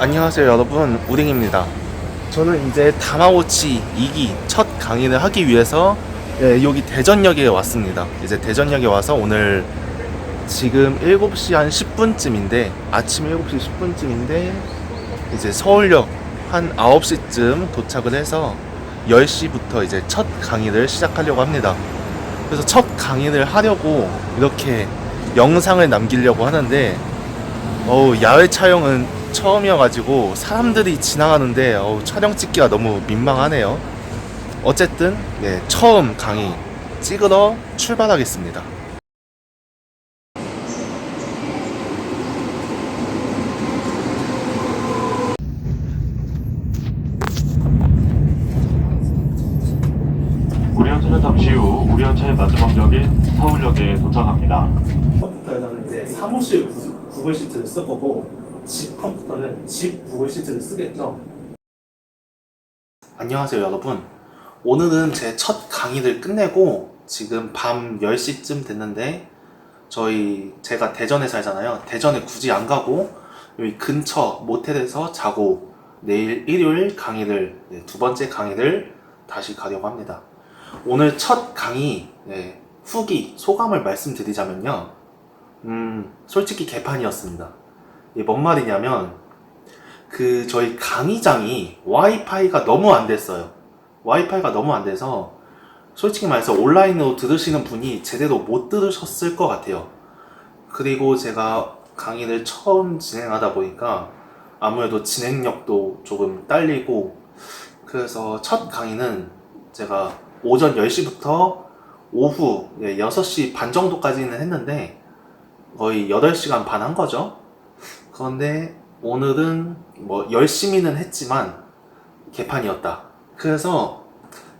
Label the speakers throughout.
Speaker 1: 안녕하세요 여러분. 우링입니다. 저는 이제 다마고치 2기 첫 강의를 하기 위해서 예, 여기 대전역에 왔습니다. 이제 대전역에 와서 오늘 지금 7시 한 10분쯤인데 아침 7시 10분쯤인데 이제 서울역 한 9시쯤 도착을 해서 10시부터 이제 첫 강의를 시작하려고 합니다. 그래서 첫 강의를 하려고 이렇게 영상을 남기려고 하는데 어우 야외 촬영은 처음이어가지고 사람들이 지나가는데 어우 촬영 찍기가 너무 민망하네요. 어쨌든 네, 처음 강의 찍으러 출발하겠습니다.
Speaker 2: 우리 열차는 잠시 후 우리 열차의 마지막 역인 서울역에 도착합니다.
Speaker 1: 이제 사무실 구글 시트를 쓸 거고 집 컴퓨터는 집 구글 시트를 쓰겠죠. 안녕하세요 여러분. 오늘은 제 첫 강의를 끝내고 지금 밤 10시쯤 됐는데 저희 제가 대전에 살잖아요. 대전에 굳이 안 가고 여기 근처 모텔에서 자고 내일 일요일 강의를 네, 두 번째 강의를 다시 가려고 합니다. 오늘 첫 강의 네, 후기 소감을 말씀드리자면요. 음, 솔직히 개판이었습니다. 이게 뭔 말이냐면, 그, 저희 강의장이 와이파이가 너무 안 됐어요. 와이파이가 너무 안 돼서, 솔직히 말해서 온라인으로 들으시는 분이 제대로 못 들으셨을 것 같아요. 그리고 제가 강의를 처음 진행하다 보니까, 아무래도 진행력도 조금 딸리고, 그래서 첫 강의는 제가 오전 10시부터 오후 6시 반 정도까지는 했는데, 거의 8시간 반 한 거죠. 그런데 오늘은 뭐 열심히는 했지만 개판이었다. 그래서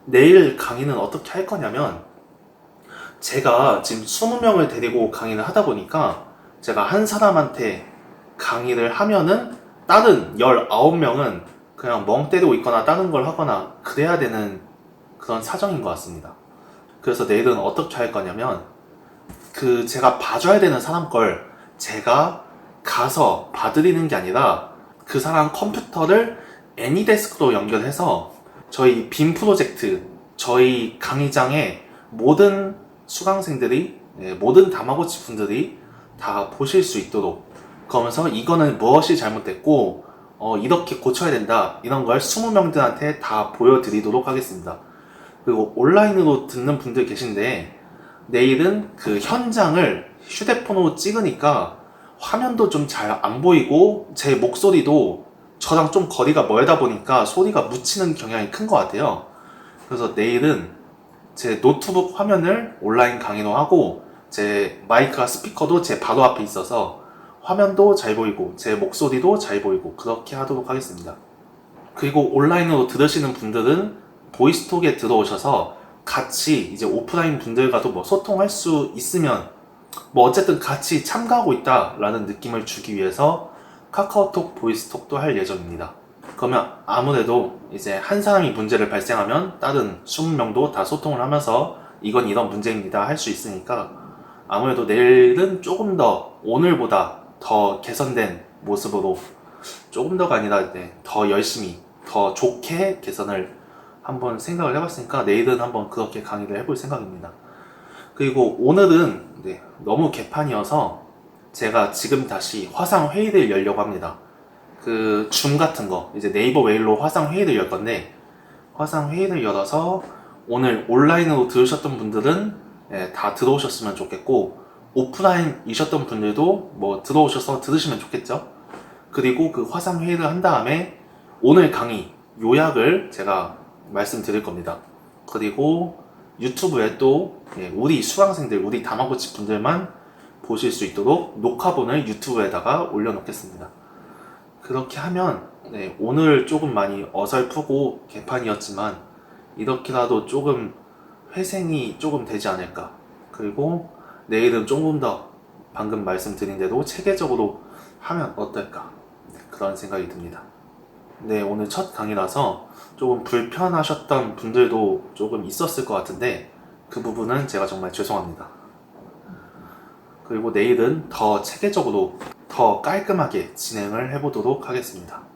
Speaker 1: 내일 강의는 어떻게 할 거냐면 제가 지금 20명을 데리고 강의를 하다 보니까 제가 한 사람한테 강의를 하면은 다른 19명은 그냥 멍 때리고 있거나 다른 걸 하거나 그래야 되는 그런 사정인 것 같습니다. 그래서 내일은 어떻게 할 거냐면 그 제가 봐줘야 되는 사람 걸 제가 가서 봐드리는 게 아니라 그 사람 컴퓨터를 애니데스크로 연결해서 저희 빔 프로젝트 저희 강의장의 모든 수강생들이 예, 모든 다마고치 분들이 다 보실 수 있도록 그러면서 이거는 무엇이 잘못됐고 어, 이렇게 고쳐야 된다 이런 걸 20명들한테 다 보여드리도록 하겠습니다. 그리고 온라인으로 듣는 분들 계신데 내일은 그 현장을 휴대폰으로 찍으니까 화면도 좀 잘 안 보이고 제 목소리도 저랑 좀 거리가 멀다 보니까 소리가 묻히는 경향이 큰 것 같아요. 그래서 내일은 제 노트북 화면을 온라인 강의로 하고 제 마이크와 스피커도 제 바로 앞에 있어서 화면도 잘 보이고 제 목소리도 잘 보이고 그렇게 하도록 하겠습니다. 그리고 온라인으로 들으시는 분들은 보이스톡에 들어오셔서 같이 이제 오프라인 분들과도 뭐 소통할 수 있으면 뭐 어쨌든 같이 참가하고 있다라는 느낌을 주기 위해서 카카오톡 보이스톡도 할 예정입니다. 그러면 아무래도 이제 한 사람이 문제를 발생하면 다른 20명도 다 소통을 하면서 이건 이런 문제입니다 할 수 있으니까 아무래도 내일은 조금 더 오늘보다 더 개선된 모습으로 조금 더가 아니라 네, 더 열심히 더 좋게 개선을 한번 생각을 해봤으니까 내일은 한번 그렇게 강의를 해볼 생각입니다. 그리고 오늘은 네, 너무 개판이어서 제가 지금 다시 화상 회의를 열려고 합니다. 그 줌 같은 거 이제 네이버 메일로 화상 회의를 열 건데 화상 회의를 열어서 오늘 온라인으로 들으셨던 분들은 예, 다 들어오셨으면 좋겠고 오프라인이셨던 분들도 뭐 들어오셔서 들으시면 좋겠죠. 그리고 그 화상 회의를 한 다음에 오늘 강의 요약을 제가 말씀드릴 겁니다. 그리고 유튜브에 또 예, 우리 수강생들, 우리 다마고치 분들만 보실 수 있도록 녹화본을 유튜브에다가 올려놓겠습니다. 그렇게 하면 네, 오늘 조금 많이 어설프고 개판이었지만 이렇게라도 조금 회생이 조금 되지 않을까. 그리고 내일은 조금 더 방금 말씀드린 대로 체계적으로 하면 어떨까. 네, 그런 생각이 듭니다. 네, 오늘 첫 강의라서 조금 불편하셨던 분들도 조금 있었을 것 같은데 그 부분은 제가 정말 죄송합니다. 그리고 내일은 더 체계적으로 더 깔끔하게 진행을 해보도록 하겠습니다.